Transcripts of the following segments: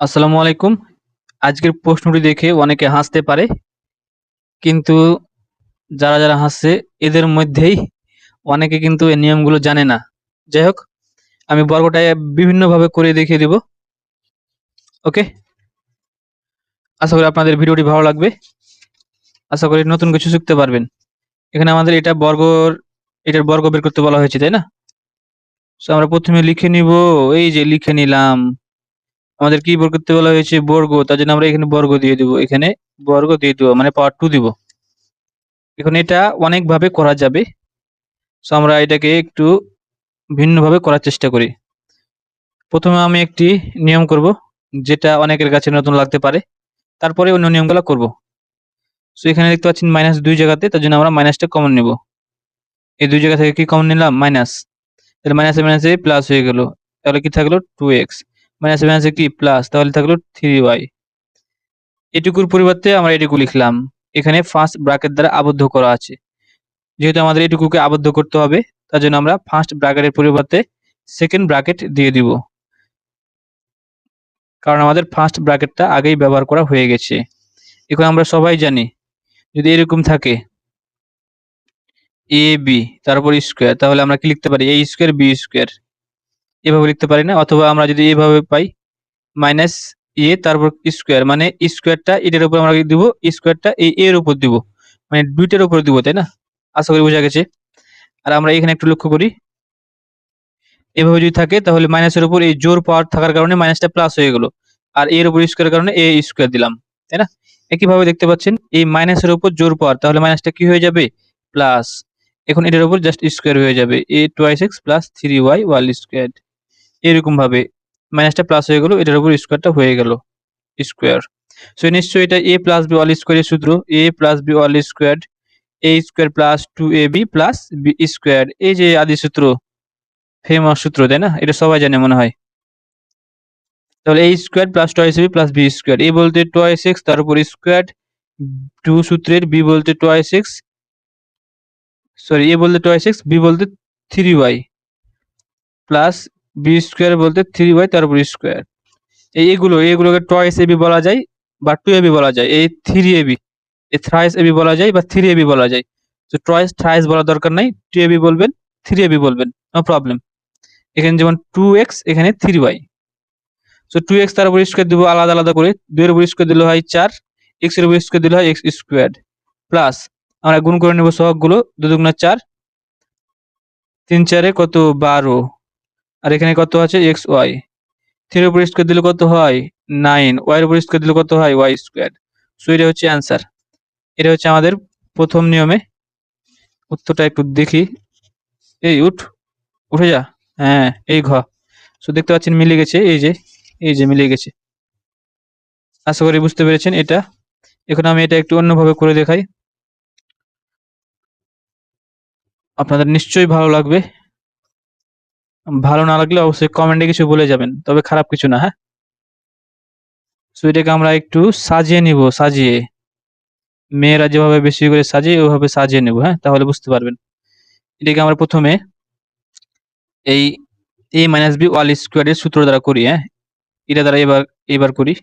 আসসালামু আলাইকুম। আজকের প্রশ্নটি দেখে অনেকে হাসতে পারে। কিন্তু যারা, যারা হাসছে এদের মধ্যেই অনেকে কিন্তু এই নিয়মগুলো জানে না। যাই হোক আমি বর্গটা বিভিন্নভাবে করে দেখিয়ে দিব। ওকে? আশা করি আপনাদের ভিডিওটি ভালো লাগবে। আশা করি নতুন কিছু শিখতে পারবেন। এখানে আমাদের এটা বর্গর এটার বর্গ বের করতে বলা হয়েছে, তাই না? সো আমরা প্রথমে লিখে নিব এই যে লিখে নিলাম। আমাদের কি বের করতে বলা হয়েছে বর্গ, তার জন্য আমরা এখানে বর্গ দিয়ে দিব। এখানে বর্গ দিয়ে দিব মানে পাওয়ার টু দিব। এখন এটা অনেকভাবে করা যাবে। সো আমরা এটাকে একটু ভিন্নভাবে করার চেষ্টা করি। প্রথমে আমি একটি নিয়ম করব, যেটা অনেকের কাছে নতুন লাগতে পারে। তারপরে অন্য নিয়মগুলো করব। সো এখানে দেখতে পাচ্ছেন মাইনাস দুই জায়গাতে, তার জন্য আমরা মাইনাসটা কমন নেব। এই দুই জায়গা থেকে কি কমন নিলাম? মাইনাস তাহলে মাইনাসে মাইনাসে প্লাস হয়ে গেল। তাহলে কি থাকল? টু এক্স মাইনাস মাইনাসে কি? প্লাস তাহলে থাকল থ্রি ওয়াই এটুকুর পরিবর্তে আমরা এটুকু লিখলাম। এখানে ফার্স্ট ব্র্যাকেট দ্বারা আবদ্ধ করা আছে। যেহেতু আমাদের এটুকুকে আবদ্ধ করতে হবে, তার জন্য আমরা ফার্স্ট ব্র্যাকেটের পরিবর্তে সেকেন্ড ব্র্যাকেট দিয়ে দিব। কারণ আমাদের ফার্স্ট ব্র্যাকেটটা আগেই ব্যবহার করা হয়ে গেছে। এখন আমরা সবাই জানি, যদি এরকম থাকে এ বি তারপর স্কোয়ার তাহলে আমরা কি লিখতে পারি? এ স্কোয়ার বি স্কোয়ার এভাবে লিখতে পারি না, অথবা আমরা যদি এভাবে পাই মাইনাস এ তারপর স্কোয়ার মানে স্কোয়ারটা এটার উপর আমরা দিব স্কোয়ারটা এই এর উপর দিব মানে দুইটার উপর দিব, তাই না? আশা করি বোঝা গেছে। আর আমরা এখানে একটু লক্ষ্য করি, এভাবে যদি থাকে, তাহলে মাইনাসের উপর এই জোর পাওয়ার থাকার কারণে মাইনাসটা প্লাস হয়ে গেল, আর এর উপর স্কোয়ার কারণে এ স্কোয়ার দিলাম, তাই না? একইভাবে দেখতে পাচ্ছেন, এই মাইনাসের উপর জোর পাওয়ার, তাহলে মাইনাসটা কি হয়ে যাবে? প্লাস এখন এটার উপর জাস্ট স্কোয়ার হয়ে যাবে a twice x plus three y whole square এরকম ভাবে মাইনাসটা প্লাস হয়ে গেল, এটার উপর স্কোয়ারটা হয়ে গেল স্কোয়ার সো নিশ্চয়ই এটা এ প্লাস বি অল স্কোয়ারের সূত্র a plus b whole square a square plus two a b plus b square এই যে আদি সূত্র ফেমাস সূত্র, তাই না? এটা সবাই জানে মনে হয়। তাহলে a square plus twice b plus b square a বলতে টোয়াইস এক্স তার উপর স্কোয়ার টু সূত্রের বি বলতে টোয়াইস এক্স সরি এ বলতে টোয়াইস এক্স বি বলতে three y plus b square বলতে থ্রি ওয়াই তার উপর স্কোয়ার এইগুলো এগুলোকে টয়েস এবি বলা যায় বা টু এবি বলা যায়। এই থ্রি এবি এই থ্রাইস এবি বলা যায় বা থ্রি এবি বলা যায়। তো টয়েস থ্রাইস বলার দরকার নাই। টু এবি বলবেন থ্রি এবি বলবেন নো প্রবলেম এখানে যেমন টু এক্স এখানে থ্রি ওয়াই তো টু এক্স তার উপর স্কোয়ার দিব আলাদা আলাদা করে। দুইয়ের উপর স্কোয়ার দিলে হয় চার এক্সের উপর স্কোয়ার দিলে হয় এক্স স্কোয়ার প্লাস আমরা গুণ করে নেব সহগগুলো দু দুগুণা চার। তিন চারে কত? বারো। আর এখানে কত আছে? এক্স ওয়াই থ্রির উপর স্কোয়ার দিলে কত হয়? নাইন ওয়াই উপর স্কোয়ার দিলে কত হয়? ওয়াই স্কোয়ার সো এটা হচ্ছে অ্যান্সার এটা হচ্ছে আমাদের প্রথম নিয়মে। উত্তরটা একটু দেখি। এই উঠ। উঠে যা। হ্যাঁ এই ঘ। সো দেখতে পাচ্ছেন মিলে গেছে। এই যে এই যে মিলে গেছে। আশা করি বুঝতে পেরেছেন এটা। এখন আমি এটা একটু অন্যভাবে করে দেখাই। আপনাদের নিশ্চয়ই ভালো লাগবে। ভালো না লাগলে অবশ্যই কমেন্টে কিছু বলে যাবেন, তবে খারাপ কিছু না হ্যাঁ? সো এটাকে আমরা একটু সাজিয়ে নিব, সাজিয়ে। মেয়েরা যেভাবে বেশি করে সাজিয়ে ওইভাবে সাজিয়ে নেব হ্যাঁ? তাহলে বুঝতে পারবেন। এটাকে আমরা প্রথমে এই এ মাইনাস বি ওয়াল স্কোয়ারের সূত্র দ্বারা করি হ্যাঁ? এটা দ্বারা এবার এবার করি।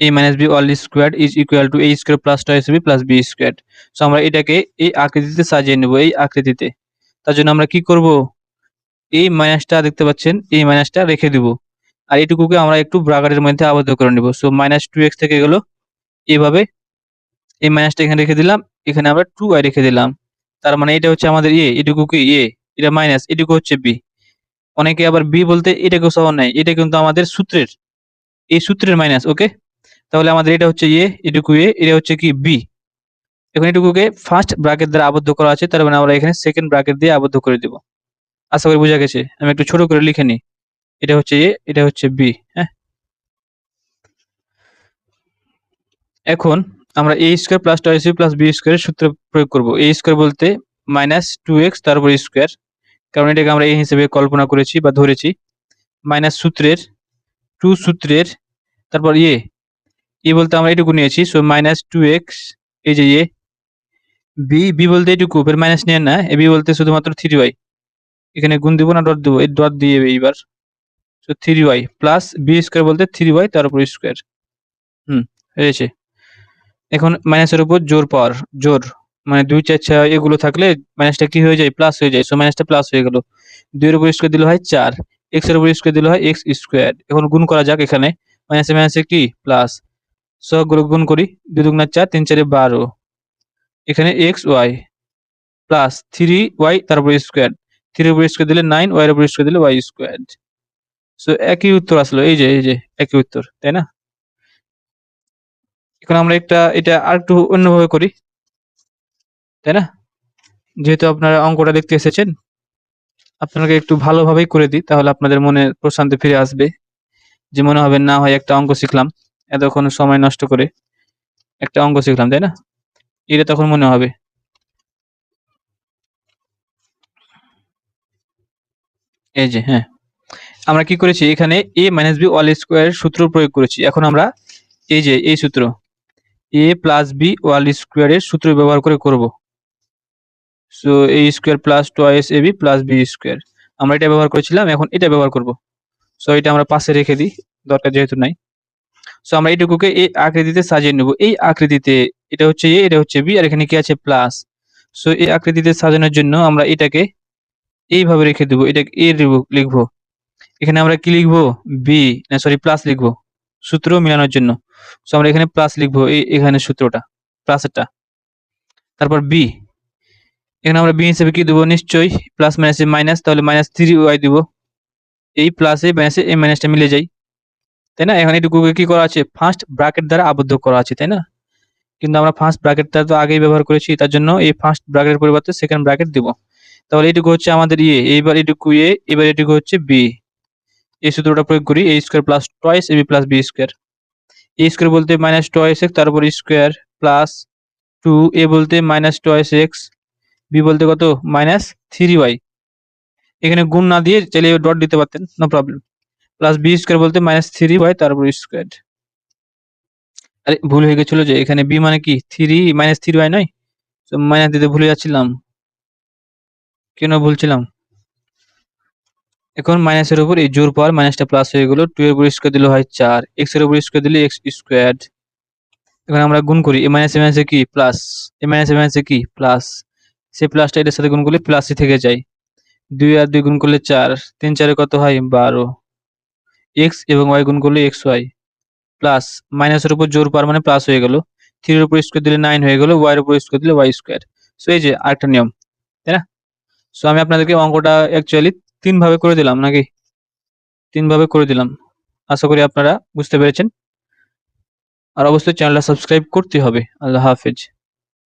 A minus b whole square is equal to a square plus twice b plus b square so আমরা এটাকে এই আকৃতিতে সাজিয়ে নেব, এই আকৃতিতে। তার জন্য আমরা কি করব? এই মাইনাসটা দেখতে পাচ্ছেন, এই মাইনাসটা রেখে দিব। আর এটুকুকে আমরা একটু ব্রাগারের মধ্যে আবদ্ধ করে নেব। সো মাইনাস টু এক্স থেকে গেল। এইভাবে এই মাইনাসটা এখানে রেখে দিলাম। এখানে আমরা টু আই রেখে দিলাম। তার মানে এটা হচ্ছে আমাদের এ এটুকুকে এ এটা মাইনাস এটুকু হচ্ছে বি অনেকে আবার বি বলতে এটাকেও সহ নেয় এটা কিন্তু আমাদের সূত্রের। এই সূত্রের মাইনাস ওকে তাহলে আমাদের এটা হচ্ছে এ এটুকু এ এটা হচ্ছে কি বি এখন এটুকুকে ফার্স্ট ব্র্যাকেট দ্বারা আবদ্ধ করা আছে, তার মানে আমরা এখানে সেকেন্ড ব্র্যাকেট দিয়ে আবদ্ধ করে দিব। আশা করি বোঝা গেছে। আমি একটু ছোট করে লিখে নিই। এটা হচ্ছে এ, এটা হচ্ছে বি হ্যাঁ? এখন আমরা a square plus two c plus b স্কোয়ারের সূত্র প্রয়োগ করব। এ স্কোয়ার বলতে মাইনাস টু এক্স তারপর স্কোয়ার। কারণ এটাকে আমরা এই হিসেবে কল্পনা করেছি বা ধরেছি। মাইনাস সূত্রের, টু সূত্রের, তারপর এ। এ বলতে আমরা এটুকু নিয়েছি। সো মাইনাস টু এক্স, এই যে এ। বি বি বলতে এটুকু, ফের মাইনাস নিয়ে না। এ বি বলতে শুধুমাত্র থ্রি ওয়াই এখানে গুণ দিব না, ডট দিব, এই ডট দিয়ে এইবার। So three y plus b square বলতে থ্রি ওয়াই তার উপর স্কোয়ার হুম হয়েছে এখন মাইনাসের উপর জোর পাওয়ার, জোর। মানে দুই, চার, ছয় এগুলো থাকলে মাইনাসটা কি হয়ে যায়? প্লাস হয়ে যায়। সো মাইনাসটা প্লাস হয়ে গেল। দুইয়ের উপর স্কোয়ার দিলে হয় চার। এক্সের উপর স্কোয়ার দিলে হয় এক্স স্কোয়ার এখন গুণ করা যাক এখানে। মাইনাসে মাইনাসে কি? প্লাস সবগুলো গুণ করি। দুই দুগুণা চার, তিন, চারে বারো। এখানে x y plus three y তার উপর স্কোয়ার থ্রির উপর স্কোয়ার দিলে নাইন ওয়াই উপর স্কোয়ার দিলে ওয়াই স্কোয়ার সো একই উত্তর আসলো, এই যে এই যে, একই উত্তর, তাই না? এখন আমরা একটা, এটা আর একটু অন্যভাবে করি, তাই না? যেহেতু আপনারা অঙ্কটা দেখতে এসেছেন, আপনাকে একটু ভালোভাবেই করে দিই, তাহলে আপনাদের মনে প্রশান্তি ফিরে আসবে। যে মনে হবে, না হয় একটা অঙ্ক শিখলাম, এতক্ষণ সময় নষ্ট করে একটা অঙ্ক শিখলাম, তাই না? এটা তখন মনে হবে। এই যে হ্যাঁ। আমরা কি করেছি? এখানে a minus b whole square সূত্র প্রয়োগ করেছি। এখন আমরা এই যে, এই সূত্র এ প্লাস বি ওয়াল স্কোয়ারের সূত্র ব্যবহার করে করব। So a square plus twice a b plus b square আমরা এটা ব্যবহার করেছিলাম, এখন এটা ব্যবহার করব। সো এটা আমরা পাশে রেখে দিই, দরকার যেহেতু নাই। সো আমরা এইটুকুকে এই আকৃতিতে সাজিয়ে নেব। এই আকৃতিতে এটা হচ্ছে এ এটা হচ্ছে বি আর এখানে কি আছে? প্লাস সো এই আকৃতিতে সাজানোর জন্য আমরা এটাকে এইভাবে রেখে দেবো, এটা এ লিখব এখানে আমরা কি লিখব? বি না সরি প্লাস লিখব, সূত্র মিলানোর জন্য। সো আমরা এখানে প্লাস লিখব, এই, এখানে সূত্রটা প্লাসেরটা তারপর বি এখানে আমরা বি হিসেবে কি দেবো? নিশ্চয়ই প্লাস মাইনাসে মাইনাস তাহলে মাইনাস থ্রি ওয়াই দিব। এই প্লাসে মাইনাসে এই মাইনাসটা মিলে যায়। তাই না? এখানে এটুকুকে কি করা আছে? ফার্স্ট ব্র্যাকেট দ্বারা আবদ্ধ করা আছে, তাই না? কিন্তু আমরা ফার্স্ট ব্র্যাকেটটা তো আগেই ব্যবহার করেছি, তার জন্য এই ফার্স্ট ব্র্যাকেটের পরিবর্তে সেকেন্ড ব্র্যাকেট দিব। তাহলে এইটুকু হচ্ছে আমাদের ইয়ে এইবার এটুকু এ, এবার এটুকু হচ্ছে বি। এই সূত্রটা প্রয়োগ করি a square plus twice a b plus b square a square বলতে মাইনাস টয়েস এক্স তারপর স্কোয়ার প্লাস টু এ বলতে মাইনাস টয়েস এক্স বি বলতে কত? মাইনাস থ্রি ওয়াই এখানে গুণ না দিয়ে চাইলে ডট দিতে পারতেন no problem plus b square বলতে মাইনাস থ্রি ওয়াই তার উপর স্কোয়ার আরে ভুল হয়ে গেছিল যে, এখানে বি মানে কি? থ্রি মাইনাস থ্রি ওয়াই নয়? তো মাইনাস দিতে ভুলে যাচ্ছিলাম। কেন ভুলছিলাম? এখন মাইনাসের উপর এই জোর পাওয়ার মাইনাসটা প্লাস হয়ে গেল টু এর উপর স্কোয়ার দিলে হয় চার এক্সের উপর স্কোয়ার দিলে এক্স স্কোয়ার এখন আমরা গুণ করি এ মাইনাস এ মাইনাসে কি? প্লাস এ মাইনাস এ মাইনাসে কি? প্লাস সে প্লাসটা এটার সাথে গুণ করলে প্লাসই থেকে যায়। দুই আর দুই গুণ করলে চার, তিন চারে কত হয়? বারো। এক্স এবং ওয়াই গুণ করলে এক্স ওয়াই প্লাস মাইনাসের উপর জোর পাওয়ার মানে প্লাস হয়ে গেল। থ্রির উপর স্কোয়ার দিলে নাইন হয়ে গেল ওয়াই এর উপর স্কোয়ার দিলে ওয়াই স্কোয়ার সো এই যে আরেকটা নিয়ম, তাই না? সো আমি আপনাদেরকে অঙ্কটা অ্যাকচুয়ালি তিনভাবে করে দিলাম নাকি? তিনভাবে করে দিলাম। আশা করি আপনারা বুঝতে পেরেছেন। আর অবশ্যই চ্যানেলটা সাবস্ক্রাইব করতে হবে। আল্লাহ হাফেজ।